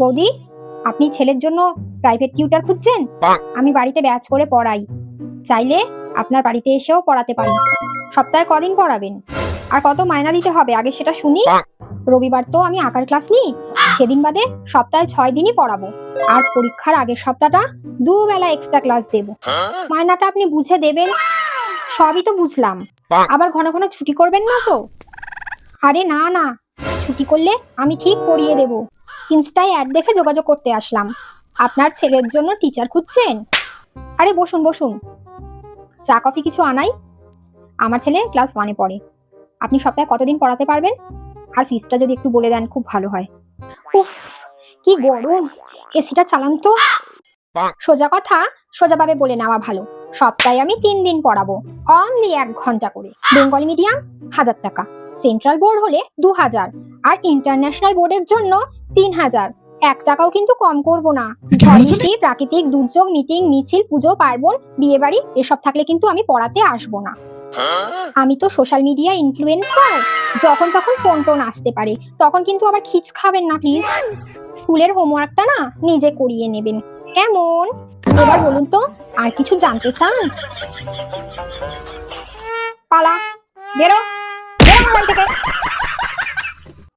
বৌদি আপনি ছেলের জন্য প্রাইভেট টিউটার খুঁজছেন? আমি বাড়িতে ব্যাচ করে পড়াই। চাইলে আপনার বাড়িতে এসেও পড়াতে পারি। সপ্তাহে কদিন পড়াবেন। আর কত মায়না দিতে হবে আগে সেটা শুনি। রবিবার তো আমি আঁকার ক্লাস নিই সেদিন বাদে সপ্তাহে ছয় দিনই পড়াবো। আর পরীক্ষার আগের সপ্তাহটা দুবেলা এক্সট্রা ক্লাস দেব। মায়নাটা আপনি বুঝে দেবেন সবই তো বুঝলাম। আবার ঘন ঘন ছুটি করবেন না তো? আরে না না ছুটি করলে আমি ঠিক পড়িয়ে দেব। ইনস্টায় অ্যাড দেখে যোগাযোগ করতে আসলাম। আপনার ছেলের জন্য টিচার খুঁজছেন? আরে বসুন বসুন। চা, কফি কিছু আনাই? আমার ছেলে ক্লাস ওয়ানে পড়ে। আপনি সপ্তাহে কতদিন পড়াতে পারবেন? আর ফিসটা যদি একটু বলে দেন, খুব ভালো হয়। উফ, কি গরম। এসিটা চালান তো। সোজা কথা, সোজাভাবে বলে নেওয়া ভালো। সপ্তাহে আমি তিন দিন পড়াবো। অনলি এক ঘণ্টা করে। বেঙ্গলি মিডিয়াম হাজার টাকা। সেন্ট্রাল বোর্ড হলে দু হাজার আর ইন্টারন্যাশনাল বোর্ডের জন্য তিন হাজার এক টাকাও কিন্তু কম করব না। ঝড় বৃষ্টি প্রাকৃতিক দুর্যোগ মিটিং মিছিল পুজো পার্বণ বিয়ে বাড়ি এসব থাকলে কিন্তু আমি পড়াতে আসব না। আমি তো সোশ্যাল মিডিয়া ইনফ্লুয়েন্সার। যখন তখন ফোন টোন আসতে পারে। তখন কিন্তু আবার খিচ খাবেন না প্লিজ। স্কুলের হোমওয়ার্কটা না নিজে করিয়ে নেবেন। কেমন? এবার বলুন তো আর কিছু জানতে চান? পালা বেরো। বেরো থেকে।